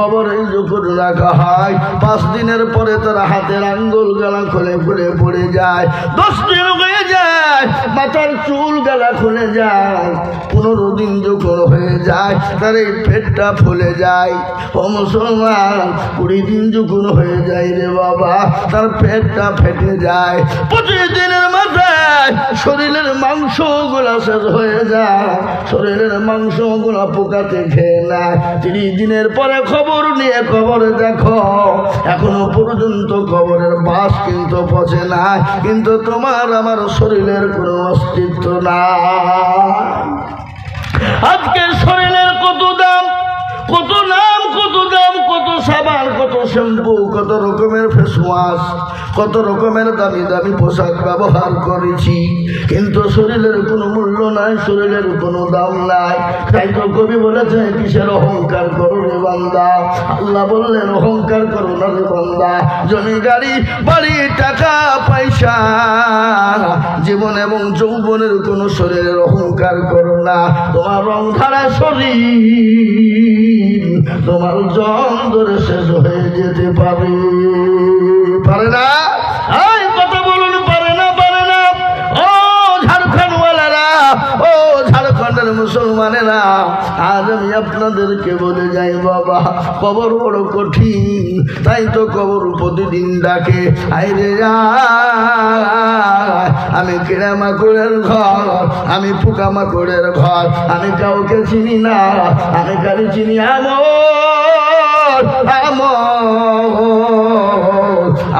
কবরে যখন রাখা হয়, পাঁচ দিনের পরে তারা হাতের আঙ্গুল গলা খুলে ফুলে পড়ে যায়। দশ দিন মাথার চুল গলা খুলে যায়, পনেরো দিন যখন হয়ে যায়, তার এই পেটটা ফুলে যায়। ও মুসলমান, কুড়ি দিন যখন হয়ে যায় রে বাবা, তার পেটটা ফেটে যায়। পঁচিশ দিনের মাথায় শরীরের মাংসগুলো শেষ হয়ে যায়, শরীরের মাংসগুলো পোকাতে খেয়ে নেয়। তিরিশ দিনের পরে খবর নিয়ে খবরে দেখো, এখনও পর্যন্ত খবরের বাস কিন্তু পচে না কিন্তু তোমার আমার শরীরের কোনো অস্তিত্ব না আজকে শরীরের কত দাম কত নাম কত দাম, কত সাবান, কত শ্যাম্পু, কত রকমের ফেস ওয়াশ কত রকমের দামি দামি পোশাক ব্যবহার করেছি। কিন্তু শরীরের কোনো মূল্য নাই, শরীরের কোনো দাম নাই। তাই তো কবি বলেছে কিসের অহংকার করো রে বান্দা? আল্লাহ বললেন, অহংকার করো না রে বান্দা। জমি, গাড়ি, বাড়ি, টাকা, পয়সা, জীবন এবং যৌবনের কোনো শরীরের অহংকার করো না। তোমার রং ধারা শরীর। তোমার জন ধরে শেষ হয়ে যেতে পারে। পারে না? আজ আমি আপনাদেরকে বলে যাই, বাবা, কবর বড় কঠিন, তাই তো কবর প্রতিদিন ডাকে আইরে। আমি কিরা মাকুড়ের ঘর, আমি পোকা মাকুড়ের ঘর, আমি কাউকে চিনি না, আমি খালি চিনি আমল আমল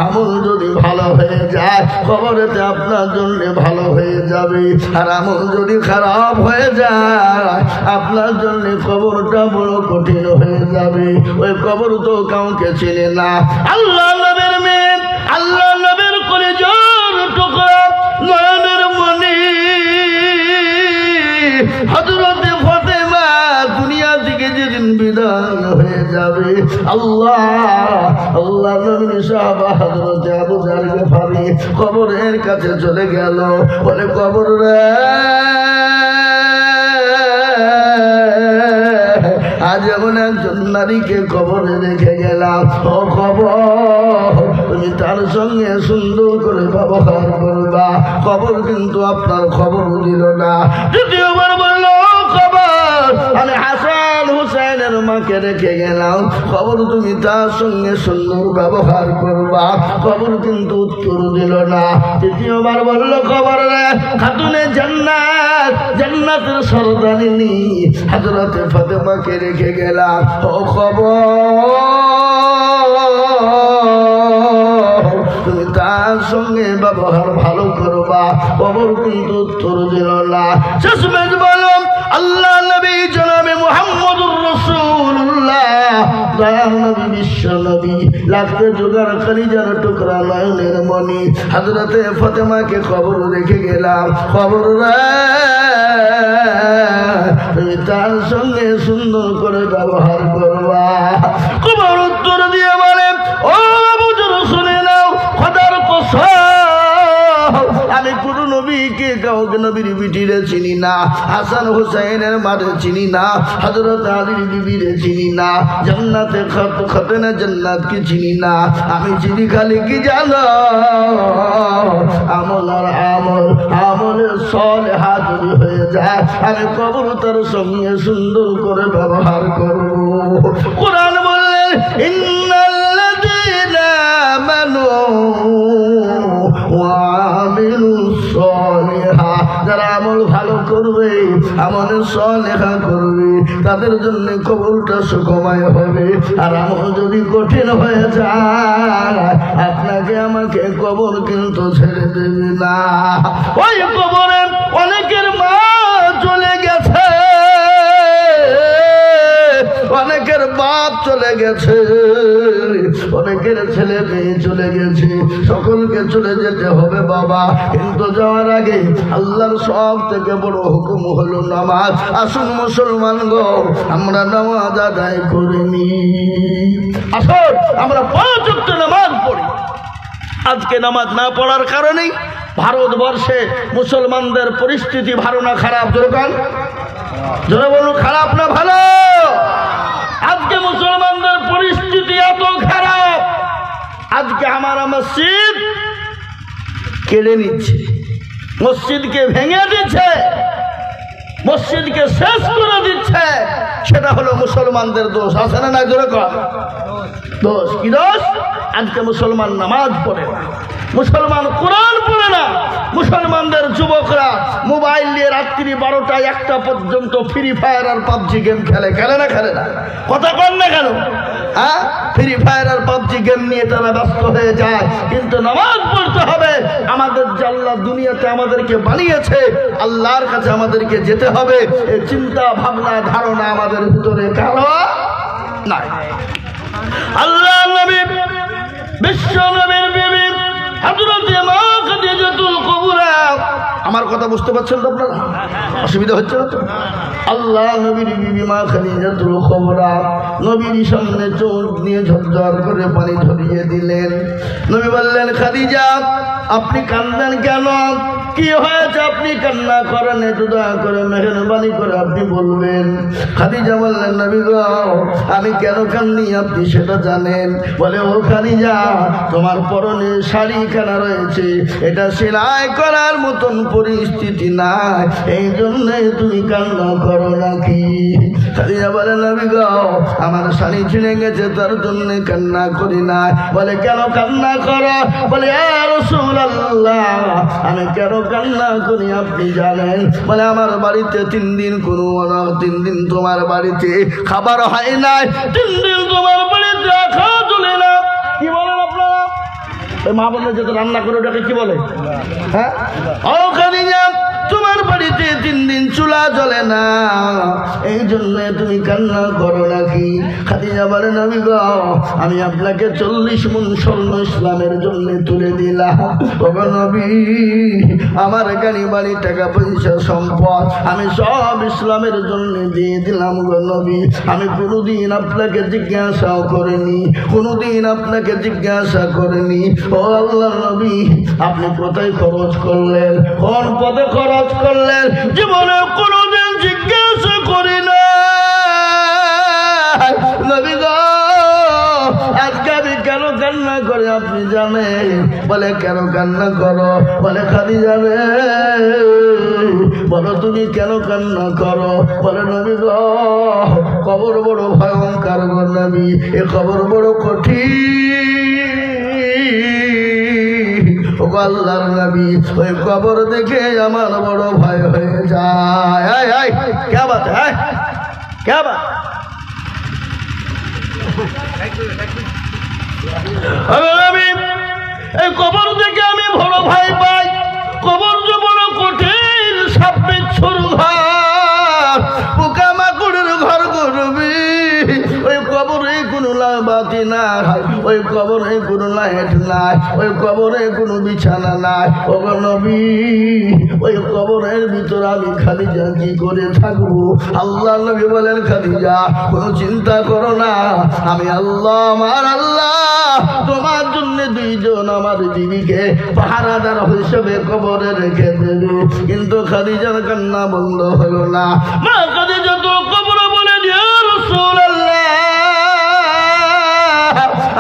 আমল যদি ভালো হয়ে যায়, খবরেতে আপনার জন্য ভালো হয়ে যাবে। আর আমল যদি খারাপ হয়ে যায়, আপনার জন্য খবরটা বড় কঠিন হয়ে যাবে। ওই খবর তো কাউকে চেনে না। আল্লাহ নবের মেয়ে আল্লাহ নবের করে জোর টুকরা বিদায় হয়ে যাবে। আল্লাহ আল্লাহ কবরের কাছে চলে গেল। বলে, কবর রে, আজ এমন একজন নারীকে কবরে রেখে গেলাম। ও খবর তুমি তার সঙ্গে সুন্দর করে ব্যবহার করবা। খবর কিন্তু আপনার খবর দিল না। দ্বিতীয়বার বলল খবর আমি হাসান হুসাইনের মাকে রেখে গেলাম। খবর তুমি তার সঙ্গে সুন্দর ব্যবহার করবা। খবর কিন্তু উত্তর দিল না। তৃতীয়বার বলল, খবর রে, খাতুনে জান্নাত, জান্নাতের সরদারিনী হাজরাতে ফাতেমাকে রেখে গেলাম। ও খবর, তুমি তার সঙ্গে ব্যবহার ভালো করবা। খবর কিন্তু উত্তর দিল না। শেষমেশ বিশ্ব নবী জোগাড় টুকরা মনি ফতেমাকে খবর রেখে গেলাম, খবর তুমি তার সঙ্গে সুন্দর করে ব্যবহার করবা। খবর উত্তর দিয়ে বলে আমি কোনো নবীকে কাউকে নবীর বিটিরে চিনি না, হাসান হুসাইনের মারে চিনি না হজরত আলীর বিবিরে চিনি না জান্নাতে খত খতেনা জান্নাতকে চিনি না। আমি চিনি খালি কি জানো? আমল আর আমল আমলের সলে হাজরি হয়ে যায়। আমি কবর তার সঙ্গে সুন্দর করে ব্যবহার করব। কোরআন বললেন, ইন্নাল্লাযীনা আমানু যারা আমল ভালো করবে আমল সলেখা করবে, তাদের জন্য কবরটা সুখময় হবে। আর আমল যদি কঠিন হয়ে যায়, আপনাকে আমাকে কবর কিন্তু ছেড়ে দেবে না। ওই কবরে অনেকের মা চলে গেছে। অনেকের বাপ চলে গেছে। অনেকের ছেলে মেয়ে চলে গেছে। সকলকে চলে যেতে হবে, বাবা। কিন্তু যাওয়ার আগে আল্লাহর সব থেকে বড় হুকুম হলো নামাজ। আসুন মুসলমান গো, আমরা নামাজ আদায় করে নি আসুন, আমরা পাঁচ নামাজ পড়ি। আজকে নামাজ না পড়ার কারণেই ভারতবর্ষে মুসলমানদের পরিস্থিতি ভালো না খারাপ? জোরকান জোরে বলুন, খারাপ না ভালো? আজকে মুসলমানদের মসজিদ কেড়ে নিচ্ছে। মসজিদকে ভেঙে দিচ্ছে। মসজিদকে শেষ করে দিচ্ছে। সেটা হলো মুসলমানদের দোষ, আছে না না জোরে দোষ কি দোষ? আজকে মুসলমান নামাজ পড়ে না। মুসলমান কোরআন পড়ে না। মুসলমানদের যুবকরা মোবাইল নিয়ে রাত্রি বারোটা একটা পর্যন্ত ফ্রি ফায়ার আর পাবজি গেম খেলে খেলে না খেলে না? কথা কন না কেন? হ্যাঁ? ফ্রি ফায়ার গেম নিয়ে তারা ব্যস্ত হয়ে যায়। কিন্তু নামাজ পড়তে হবে। আমাদের আল্লাহ দুনিয়াতে আমাদেরকে বানিয়েছে। আল্লাহর কাছে আমাদেরকে যেতে হবে। এই চিন্তা, ভাবনা, ধারণা আমাদের ভিতরে কারও নাই। আল্লাহ নবী, বিশ্ব নবীর বিবি, হযরত মা খাদিজাতুল কুবরা আমার কথা বুঝতে পারছেন তো আপনারা? অসুবিধা হচ্ছে না তো? আল্লাহ নবীর বিবি মা খাদিজাতুল কুবরা নবীর সামনে চোখ নিয়ে ঝরঝর করে পানি ঝরিয়ে দিলেন। নবী বললেন, খাদিজা, আপনি কান্দেন কেন? কি হয়েছে আপনি কান্না করেন, একটু দয়া করে মেহরবানি করে আপনি বলবেন। খাদিজা বললেন, নবী আমি কেন কান্দি আপনি সেটা জানেন? বলে, ও খাদিজা, তোমার পরনে শাড়ি কেনা রয়েছে, এটা সেলাই করার মতন পরিস্থিতি নাই। এই জন্যে তুমি কান্না করো নাকি? খাদিজা বলে, নবী গো, আমার শাড়ি ছিঁড়ে গেছে, তার জন্য কান্না করি না বলে, কেন কান্না করো? বলে আমি কেন কান্না করি আপনি জানেন? বলে, আমার বাড়িতে তিন দিন কোনো তিন দিন তোমার বাড়িতে খাবার হয় নাই। তিন দিন তোমার বাড়িতে খাওয়া চলে না। ওই মা যে রান্না করে ওটাকে কি বলে? হ্যাঁ? তোমার বাড়িতে তিন দিন চুলা জ্বলে না। এই জন্য তুমি কান্না করো নাকি? খাদিজা বলে নবী গো, আমি আপনাকে চল্লিশ মন স্বর্ণ ইসলামের জন্য তুলে দিলাম। আমার গাড়ি, বাড়ি, টাকা, পয়সা, সম্পদ আমি সব ইসলামের জন্য দিয়ে দিলাম নবী। আমি কোনোদিন আপনাকে জিজ্ঞাসাও করিনি, কোনোদিন আপনাকে জিজ্ঞাসা করিনি। ও আল্লাহ নবী, আপনি কোথায় খরচ করলেন? কোন পদে খরচ করলেন। জীবনে কোনোদিন জিজ্ঞাসা করি না নবী কেন করে আপনি বলে, কেন কান্না বলে খালি যাবে বলো, তুমি কেন কান্না করো? বলে, নবী বড় ভয়ঙ্কর নবী, এ কবর বড় কঠিন। ও আল্লাহর ওই কবর দেখে আমার বড় ভয় হয়ে যায়। আয় কে বাত কে বাত? এই কবর দেখে আমি বড় ভয় পাই। কবর যে বড় কঠিন সাপ বিচ্ছুর ঘর পোকা মাকুড়ের ঘর করবি। ওই কবরে লাবাতি নাই ওই কবরে কোনো লাইট নাই, ওই কবরে কোনো বিছানা নাই। ও নবী, ওই কবরের আমি কি করে থাকব? আল্লাহ নবী বলেন কোনো চিন্তা করো না। আমি আল্লাহ, আমার আল্লাহ। তোমার জন্য দুইজন আমার বিবিকে পাহারাদার হিসেবে কবরে রেখে দেবে। কিন্তু খাদিজার কান্না বন্ধ হলো না। মা তো কবরে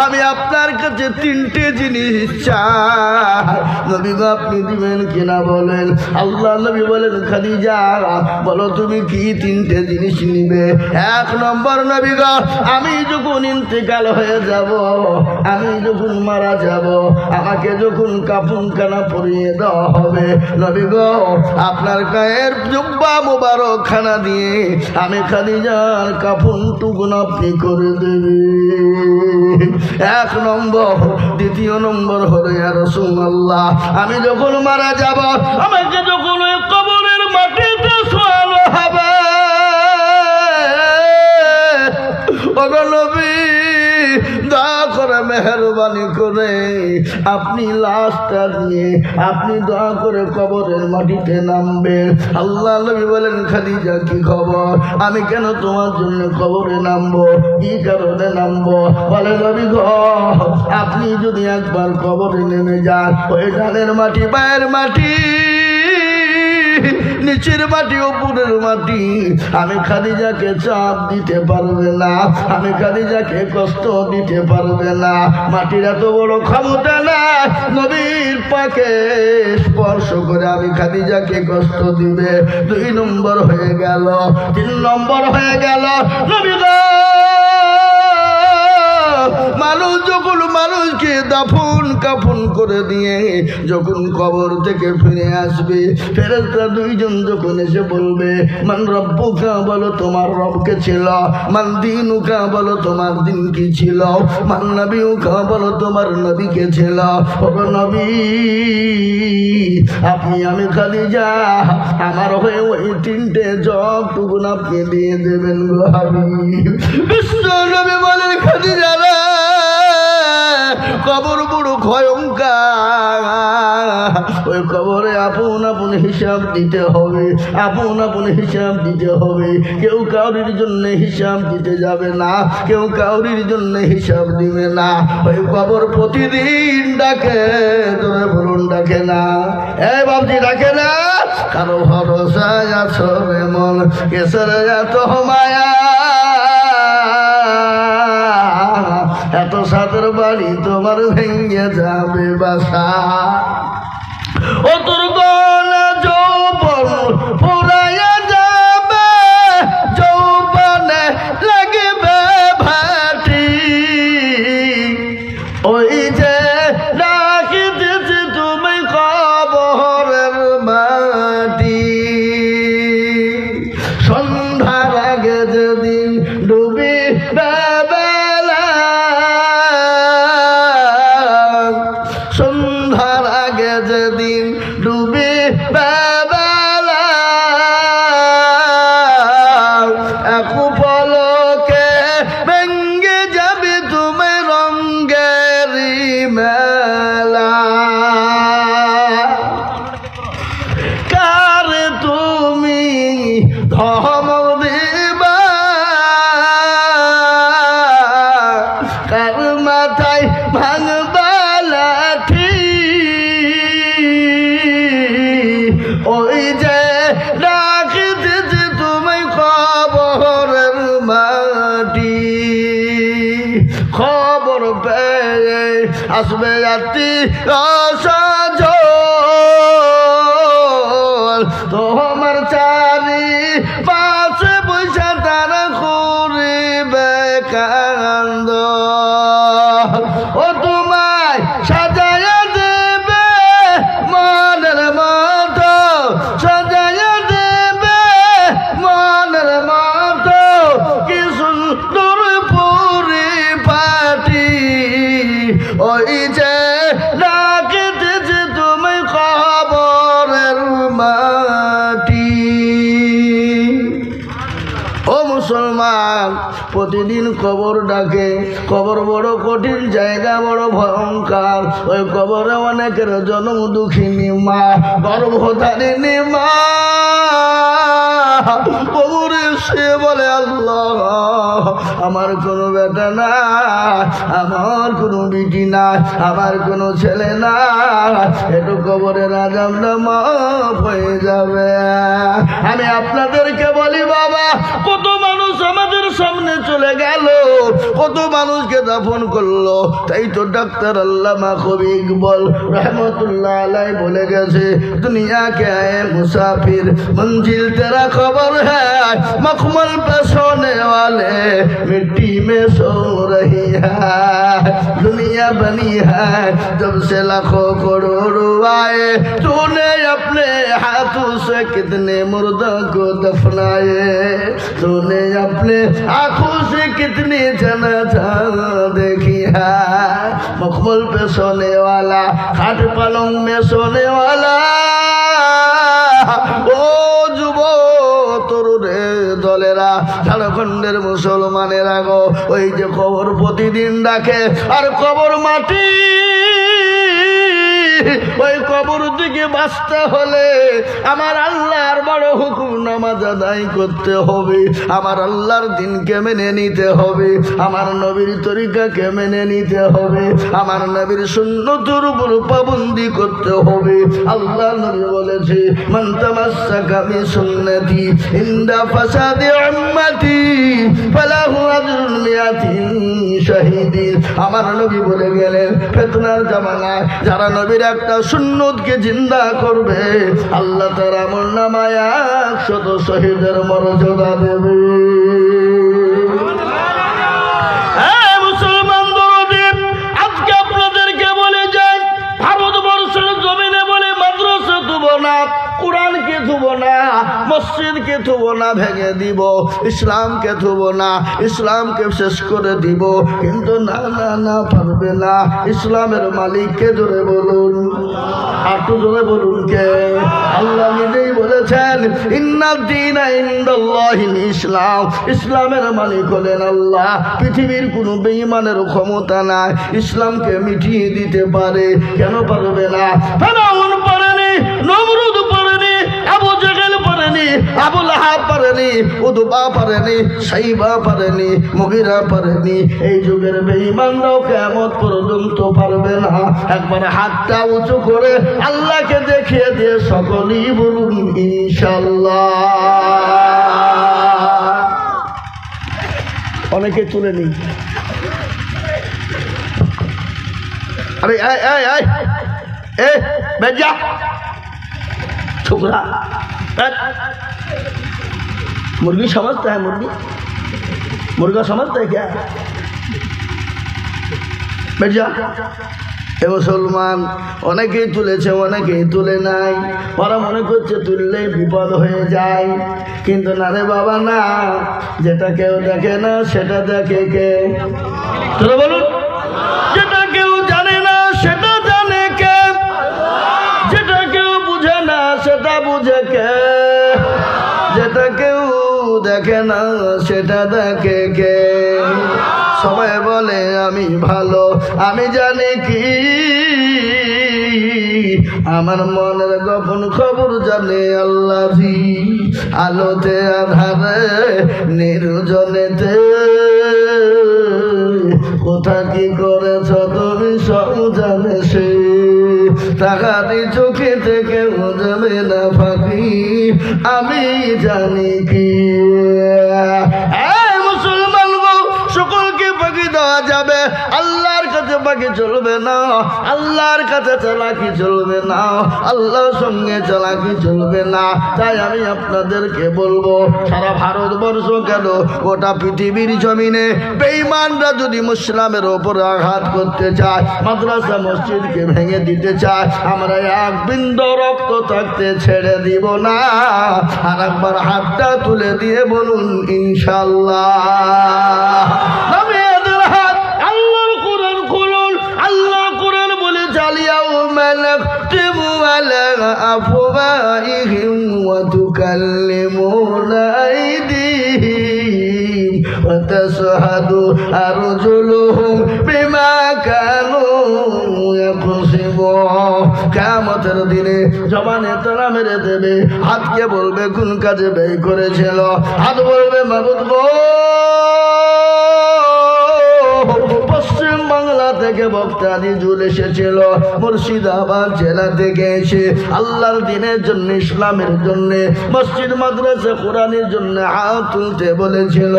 আমি আপনার কাছে তিনটে জিনিস চাই। আপনি দিবেন কিনা বলেন? আল্লাহ নবী বলেন, খাদিজা, বলো তুমি কি তিনটে জিনিস নিবে? এক নম্বর নবী গো, আমি যখন ইন্তেকাল হয়ে যাব, আমি যখন মারা যাব, আমাকে যখন কাপুন কানা পরিয়ে দেওয়া হবে, নবী গো, আপনার গায়ের জুব্বা মোবারক খানা দিয়ে আমি খাদিজার কাপুন টুকুন আপনি করে দেবেন এক নম্বর, দ্বিতীয় নম্বর হলো রসুল্লাহ আমি যখন মারা যাব, আমাকে যখন কবরের মাটিতে শোয়ানো হবে। নবী মেহরবানি করে আপনি লাশটা নিয়ে আপনি দয়া করে কবরের মাটিতে নামবেন। আল্লাহ নবী বলেন, খাদিজা, কি খবর? আমি কেন তোমার জন্য কবরে নামবো? কি কারণে নামবো? বলে, নবী গো, আপনি যদি একবার কবরে নেমে যান, ওই ধানের মাটি, পায়ের মাটি নিচের মাটি, উপরের মাটি। আমি খাদিজাকে চাপ দিতে পারবে না। আমি খাদিজাকে কষ্ট দিতে পারবে না। মাটির এত বড় ক্ষমতা না নবীর পাকে স্পর্শ করে আমি খাদিজাকে কষ্ট দিবে। দুই নম্বর হয়ে গেল, তিন নম্বর হয়ে গেল। নবী মানুষ যখন মানুষকে দাফন কাফন করে দিয়ে যখন কবর থেকে ফিরে আসবে ফেরেস্তা দুইজন যখন এসে বলবে, মান রব্বুকা বলো তোমার রবকে ছিল, মান দিনুকা বলো তোমার দিন কি ছিল, মান নবীকা বলো তোমার নবীকে ছিল? ও নবী, আপনি আমি খালি যা আমার হয়ে ওই তিনটে জব টুকুন আপনি দিয়ে দেবেন গো বিশ্ব নবী বলেন খালি যারা কবর বড় ভয়ঙ্কর। ওই কবরে আপন আপন হিসাব দিতে হবে, আপন আপন হিসাব দিতে হবে। কেউ কাউরির জন্য হিসাব দিতে যাবে না, কেউ কাউরির জন্য হিসাব দিবে না। ওই কবর প্রতিদিন ডাকে তোরে বলুন ডাকে না। এ বাবজি ডাকে না। কারও ভরসা রে মন কেসর তো মায়া। এত সাদর বাড়ি তোমার ভেঙে যাবে বাসা। ও তোর মাথায় ওই যে ডাকিতেছে তুমি খবরের মাটি। খবর পেয়ে আসবে রাত্রি ডাকে কবর বড় কঠিন, জায়গা বড় ভয়ঙ্কর। ওই কবরে অনেকের জন্ম দুঃখিনী মা, গর্ভধারিণী মা। করে সে বলে আল্লাহ। আমার কোনো বেটা না আমার কোনো বিটি নাই, আমার কোনো ছেলে না একটু কবরে রাজাম হয়ে যাবে। আমি আপনাদেরকে বলি, বাবা, কত মানুষ আমাদের সামনে চলে গেল, কত মানুষকে দাফন করল। তাই তো ডাক্তার আল্লামা কবি ইকবল রহমতুল্লাহ আলাই বলে গেছে দুনিয়া কে আয়ে মুসাফির মঞ্জিল তেরা খবর হ্যাঁ मखमल पे सोने वाले मिट्टी में सो रही है। दुनिया बनी है, जब से लाखों करोड़ आए तूने अपने हाथों से कितने मुर्दों को दफनाए। तूने अपने आँखों से कितनी जन देखी है। मखमल पे सोने वाला, खाट पलंग में सोने वाला, ओ ঝাড়খণ্ডের মুসলমানেরা গো ওই যে কবর প্রতিদিন ডাকে আর কবর মাটি ওই কবর থেকে বাঁচতে হলে আমার আল্লাহর বড় হুকুম নামাজ আদায় করতে হবে। আমার আল্লাহর দিনকে মেনে নিতে হবে। আমার নবীর তরিকাকে মেনে নিতে হবে। আমার নবীর সুন্নতর উপর পাবন্দি করতে হবে। আল্লাহ নবী বলেছে, মান সুন্নতি ইনদা ফাসাদি উম্মতি ফালাহু আজরুন মিয়াতিন শাহিদিন। আমার নবী বলে গেলেন, ফেতনার জামানায় যারা নবীর একটা সুন্নতকে জিন্দা করবে। আল্লাহ তার আমল নামায় একশত শহীদের মর্যাদা দেবে। মসজিদকে থুব না, ভেঙে দিব। ইসলামকে থুব না, ইসলামকে শেষ করে দিব। কিন্তু না না না পারবে না। ইসলামের মালিককে জোরে বলুন। একটু জোরে বলুন কে? আল্লাহ নিজেই বলেছেন ইন্নাদ্দিন ইসলাম। ইসলামের মালিক হলেন আল্লাহ। পৃথিবীর কোনো বেঈমানের ক্ষমতা নাই। ইসলামকে মিটিয়ে দিতে পারে, কেন পারবে না? ফেরাউন পারেনি নমরুদ পারেনি, আবুল আহাব পারেনি, উদুবা পারেনি, সাইবা পারেনি, মুগিরা পারেনি। এই যুগের বেঈমানরাও কেমন পর্যন্ত পারবে না। একবার হাতটা উঁচু করে আল্লাহকে দেখিয়ে দিয়ে সকলেই বলুন ইনশাল্লাহ অনেকে তুলে নি আরে এ বেজা ছোকরা ए बैठ जा छोकरा बैठ। मुर्गी समझता है मुर्गी मुर्गा समझता है क्या बैठ जा এ মুসলমান অনেকেই তুলেছে অনেকেই তুলে নাই ওরা মনে করছে তুললেই বিপদ হয়ে যায় কিন্তু না রে বাবা না যেটা কেউ দেখে না সেটা দেখে কে তোরা বলুন যেটা কেউ জানে না সেটা জানে কে যেটা কেউ বুঝে না সেটা বুঝে কে যেটা কেউ দেখে না সেটা দেখে কে? সবাই বলে, আমি ভালো, আমি জানি কি। আমার মনের গোপন খবর জানে আল্লাহ আলোতে, আধারে, নির্জনেতে। কোথা কি করেছ তুমি সব জানে সে। টাকাটি চোখে থেকে যাবে না ফাঁকি। আমি জানি কি। বাকি চলবে না, আল্লাহর কাছে চালাকি চলবে না, আল্লাহর সঙ্গে চালাকি চলবে না, তাই আমি আপনাদেরকে বলব, সারা ভারতবর্ষ কেন গোটা পৃথিবীর জমিনে বেঈমানরা যদি মুসলামের ওপর আঘাত করতে চায়, মাদ্রাসা, মসজিদকে ভেঙে দিতে চায়, আমরা এক বিন্দু রক্ত থাকতে ছেড়ে দিব না। আর একবার হাতটা তুলে দিয়ে বলুন ইনশাল্লাহ আইদিহিম ওয়া তাশহাদু আরজুলুহুম বিমা কানু ইয়াকসিবুন কিয়ামতের দিনে জবানে তারা মেরে দেবে। হাতকে বলবে, কোন কাজে ব্যয় করেছিল? হাত বলবে, মাবুদ থেকে বক্তাদি জুল এসেছিল, মুর্শিদাবাদ জেলা থেকে এসে আল্লাহর দিনের জন্য, ইসলামের জন্য, মসজিদ, মাদ্রাসা, কোরআনের জন্য হাত তুলতে বলেছিল।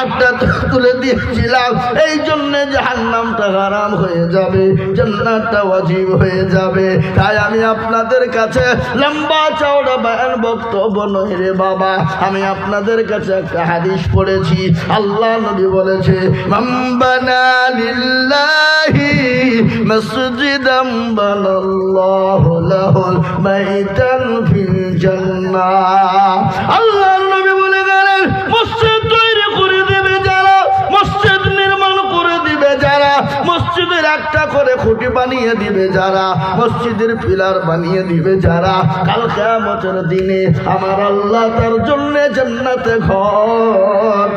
আটটা তুলে দিয়েছিলাম, এই জন্য জাহান্নামটা হারাম হয়ে যাবে, জান্নাতটা ওয়াজিব হয়ে যাবে। তাই আমি আপনাদের কাছে লম্বা চওড়া বয়ান বক্তব্য নয় রে বাবা, আমি আপনাদের কাছে একটা হাদিস পড়েছি। আল্লাহ নবী বলেছে মাম্বানা লিল্লাহি লাহুল বাইতান ফিল জান্নাহ। আল্লাহর নবী বলে গেলেন, মসজিদ তৈরি করে দেবে যারা, মসজিদ নির্মাণ করে দিবে যারা, মসজিদের একটা করে খুঁটি বানিয়ে দিবে যারা, মসজিদের পিলার বানিয়ে দিবে যারা। কাল দিনে আমার আল্লাহ তার জন্য জান্নাতে ঘর